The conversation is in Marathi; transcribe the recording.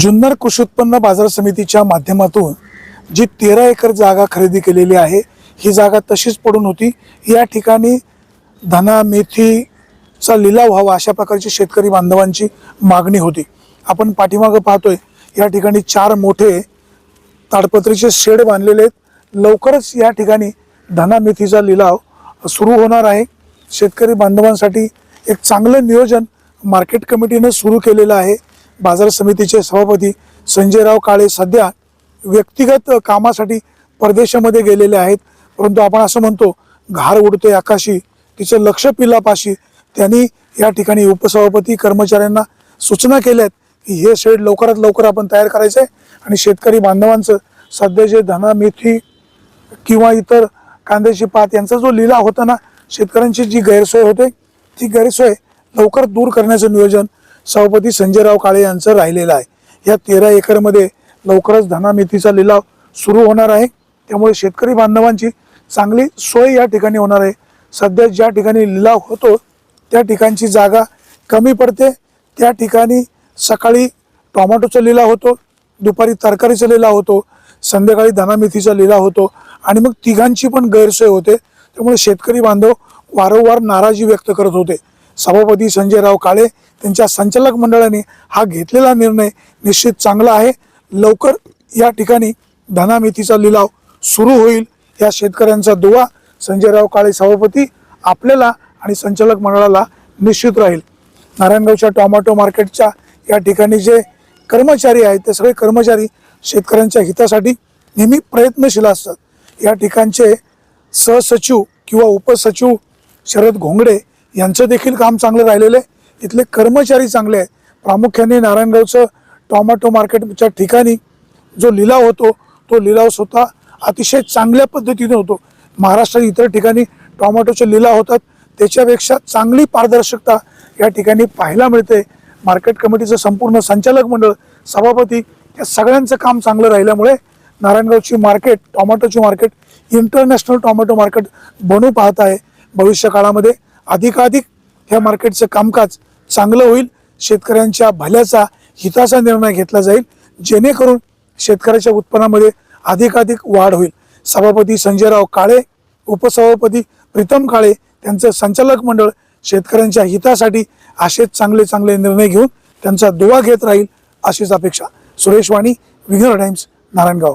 जुन्नर कृषी उत्पन्न बाजार समितीच्या माध्यमातून जी तेरा एकर जागा खरेदी केलेली आहे ही जागा तशीच पडून होती. या ठिकाणी धना मेथीचा लिलाव व्हावा अशा प्रकारची शेतकरी बांधवांची मागणी होती. आपण पाठीमागं पाहतोय या ठिकाणी चार मोठे ताडपत्रीचे शेड बांधलेले आहेत. लवकरच या ठिकाणी धना मेथीचा लिलाव सुरू होणार आहे. शेतकरी बांधवांसाठी एक चांगलं नियोजन मार्केट कमिटीनं सुरू केलेलं आहे. बाजार समितीचे सभापती संजयराव काळे सध्या व्यक्तिगत कामासाठी परदेशामध्ये गेलेले आहेत. परंतु आपण असं म्हणतो घार उडते आकाशी तिचं लक्ष पिलापाशी. त्यांनी या ठिकाणी उपसभापती कर्मचाऱ्यांना सूचना केल्यात की हे शेड लवकरात लवकर आपण तयार करायचं आहे आणि शेतकरी बांधवांचं सध्या जे धना मेथी किंवा इतर कांद्याची पात यांचा जो लिलाव होता ना शेतकऱ्यांची जी गैरसोय होते ती गैरसोय लवकर दूर करण्याचं नियोजन सभापती संजयराव काळे यांचं राहिलेलं आहे. या तेरा एकरमध्ये लवकरच धनामेथीचा लिलाव सुरू होणार आहे. त्यामुळे शेतकरी बांधवांची चांगली सोय या ठिकाणी होणार आहे. सध्या ज्या ठिकाणी लिलाव होतो त्या ठिकाणची जागा कमी पडते. त्या ठिकाणी सकाळी टोमॅटोचा लिलाव होतो दुपारी तरकारीचा लिलाव होतो संध्याकाळी धनामेथीचा लिलाव होतो आणि मग तिघांची पण गैरसोय होते. त्यामुळे शेतकरी बांधव वारंवार नाराजी व्यक्त करत होते. सभापती संजयराव काळे त्यांच्या संचालक मंडळाने हा घेतलेला निर्णय निश्चित चांगला आहे. लवकर या ठिकाणी धनामितीचा लिलाव सुरू होईल या शेतकऱ्यांचा दुवा. संजयराव काळे सभापती आपल्याला आणि संचालक मंडळाला निश्चित राहील. नारायणगावच्या टॉमॅटो मार्केटच्या या ठिकाणी जे कर्मचारी आहेत ते सगळे कर्मचारी शेतकऱ्यांच्या हितासाठी नेहमी प्रयत्नशील असतात. या ठिकाणचे सहसचिव किंवा उपसचिव शरद घोंगडे यांचं देखील काम चांगलं राहिलेलं आहे. इथले कर्मचारी चांगले आहेत. प्रामुख्याने नारायणगावचं टॉमॅटो मार्केटच्या ठिकाणी जो लिलाव होतो तो लिलाव स्वतः अतिशय चांगल्या पद्धतीने होतो. महाराष्ट्रात इतर ठिकाणी टॉमॅटोचे लिलाव होतात. त्याच्यापेक्षा चांगली पारदर्शकता या ठिकाणी पाहायला मिळते. मार्केट कमिटीचं संपूर्ण संचालक मंडळ सभापती या सगळ्यांचं काम चांगलं राहिल्यामुळे नारायणगावची मार्केट टोमॅटोची मार्केट इंटरनॅशनल टोमॅटो मार्केट बनू पाहत आहे. भविष्य काळामध्ये अधिकाधिक ह्या मार्केटचं कामकाज चांगलं होईल शेतकऱ्यांच्या भल्याचा हिताचा निर्णय घेतला जाईल जेणेकरून शेतकऱ्याच्या उत्पन्नामध्ये अधिकाधिक वाढ होईल. सभापती संजयराव काळे उपसभापती प्रीतम काळे त्यांचं संचालक मंडळ शेतकऱ्यांच्या हितासाठी असेच चांगले चांगले निर्णय घेऊन त्यांचा दुवा घेत राहील अशीच अपेक्षा. सुरेश वाणी विघ्नर टाइम्स नारायणगाव.